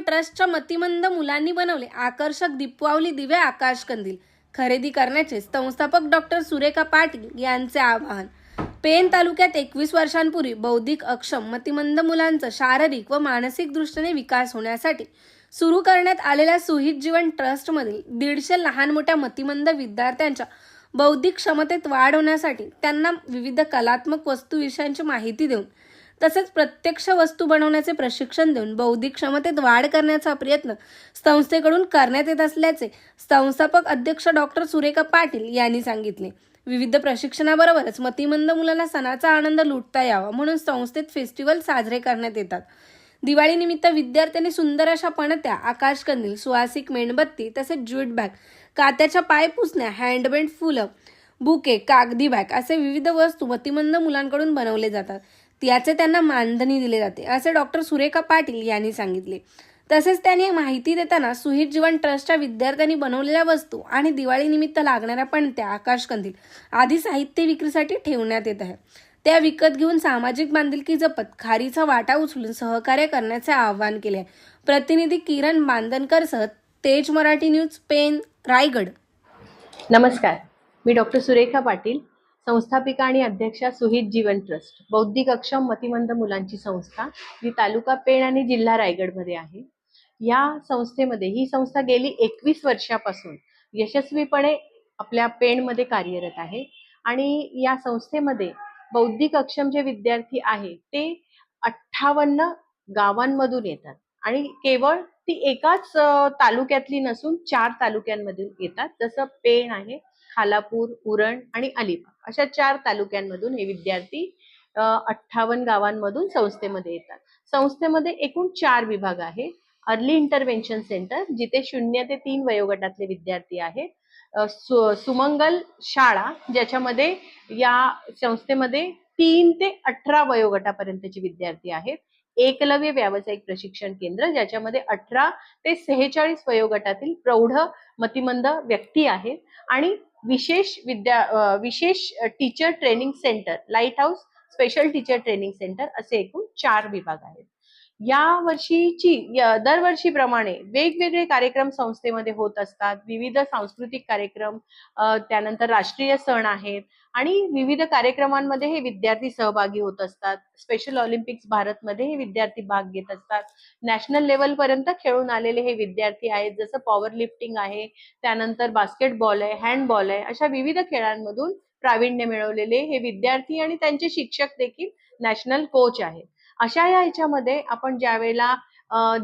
ट्रस्टच्या मतिमंद मुलांनी बनवले. आकर्षक दीपवावली दिवे आकाश कंदील. खरेदी करण्याचे संस्थापक डॉक्टर सुरेखा पाटील यांचे आवाहन. पेन तालुक्यात एकवीस वर्षांपूर्वी बौद्धिक अक्षम मतिमंद मुलांचा शारीरिक व मानसिक दृष्टीने विकास होण्यासाठी सुरू करण्यात आलेल्या सुहित जीवन ट्रस्टमधील दीडशे लहान मोठ्या मतिमंद विद्यार्थ्यांच्या बौद्धिक क्षमतेत वाढ होण्यासाठी त्यांना विविध कलात्मक वस्तू विषयांची माहिती देऊन तसेच प्रत्यक्ष वस्तू बनवण्याचे प्रशिक्षण देऊन बौद्धिक क्षमतेत वाढ करण्याचा प्रयत्न संस्थेकडून करण्यात येत असल्याचे संस्थापक अध्यक्ष डॉक्टर सुरेखा पाटील यांनी सांगितले. विविध प्रशिक्षणाबरोबरच मतिमंद मुलांना सणाचा आनंद लुटता यावा म्हणून संस्थेत फेस्टिवल साजरे करण्यात येतात. दिवाळीनिमित्त विद्यार्थ्यांनी सुंदर अशा पणत्या आकाशकंदील सुवासिक मेणबत्ती तसेच ज्यूट बॅग कात्याच्या पाय पुसण्या हँडमेड फुलं बुके कागदी बॅग असे विविध वस्तू मतिमंद मुलांकडून बनवले जातात. याचे त्यांना मानधनी दिले जाते असे डॉक्टर सुरेखा पाटील यांनी सांगितले. तसेच त्यांनी माहिती देताना सुहित जीवन ट्रस्टच्या विद्यार्थ्यांनी बनवलेल्या वस्तू आणि दिवाळीनिमित्त लागणाऱ्या पणत्या आकाशकंदील आदी साहित्य विक्रीसाठी ठेवण्यात येत आहे. त्या विकत घेऊन सामाजिक बांधिलकी जपत खारीचा वाटा उचलून सहकार्य करण्याचे आवाहन केले आहे. प्रतिनिधी किरण बांधनकरसह तेज मराठी न्यूज पेन रायगड. नमस्कार. मी डॉक्टर सुरेखा पाटील संस्थापिका आणि अध्यक्षा सुहित जीवन ट्रस्ट बौद्धिक अक्षम मतिमंद मुलांची संस्था जी तालुका पेण आणि जिल्हा रायगडमध्ये आहे. या संस्थेमध्ये ही संस्था गेली एकवीस वर्षापासून यशस्वीपणे आपल्या पेणमध्ये कार्यरत आहे. आणि या संस्थेमध्ये बौद्धिक अक्षम जे विद्यार्थी आहे ते अठ्ठावन्न गावांमधून येतात. आणि केवळ ती एकाच तालुक्यातली नसून चार तालुक्यांमधून येतात. जसं पेण आहे खालापूर उरण आणि अलिबाग. अशा चार तालुक्यांमधून हे विद्यार्थी अठ्ठावन्न गावांमधून संस्थेमध्ये येतात. संस्थेमध्ये एकूण चार विभाग आहे अर्ली इंटरव्हेन्शन सेंटर जिथे शून्य ते तीन वयोगटातले विद्यार्थी आहेत. सु- सुमंगल शाळा ज्याच्यामध्ये या संस्थेमध्ये तीन ते अठरा वयोगटापर्यंतचे विद्यार्थी आहेत. एकलव्य व्यावसायिक प्रशिक्षण केंद्र ज्याच्यामध्ये अठरा ते सेहेचाळीस वयोगटातील प्रौढ मतिमंद व्यक्ती आहेत. आणि विशेष विद्या विशेष teacher training centre light house special teacher training centre असे एकूण चार विभाग आहेत. या वर्षीची दरवर्षीप्रमाणे वेगवेगळे कार्यक्रम संस्थेमध्ये होत असतात. विविध सांस्कृतिक कार्यक्रम त्यानंतर राष्ट्रीय सण आहेत आणि विविध कार्यक्रमांमध्ये हे विद्यार्थी सहभागी होत असतात. स्पेशल ऑलिम्पिक्स भारतमध्ये हे विद्यार्थी भाग घेत असतात. नॅशनल लेवल पर्यंत खेळून आलेले हे विद्यार्थी आहेत. जसं पॉवर लिफ्टिंग आहे त्यानंतर बास्केटबॉल आहे हँडबॉल आहे अशा विविध खेळांमधून प्रावीण्य मिळवलेले हे विद्यार्थी आणि त्यांचे शिक्षक देखील नॅशनल कोच आहेत. अशा या ह्याच्यामध्ये आपण ज्या वेळेला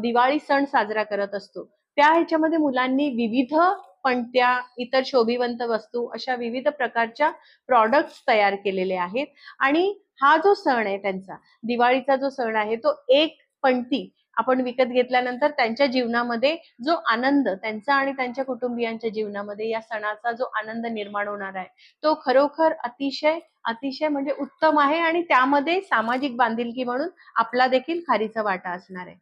दिवाळी सण साजरा करत असतो त्या ह्याच्यामध्ये मुलांनी विविध पणत्या इतर शोभिवंत वस्तू अशा विविध प्रकारच्या प्रॉडक्ट्स तयार केलेले आहेत. आणि हा जो सण आहे त्यांचा दिवाळीचा जो सण आहे तो एक पणती आपण विकत घेतल्यानंतर त्यांच्या जीवनामध्ये जो आनंद त्यांचा आणि त्यांच्या कुटुंबियांच्या जीवनामध्ये या सणाचा जो आनंद निर्माण होणार आहे तो खरोखर अतिशय अतिशय म्हणजे उत्तम आहे आणि त्यामध्ये सामाजिक बांधिलकी म्हणून आपला देखील खारीचा वाटा असणार आहे.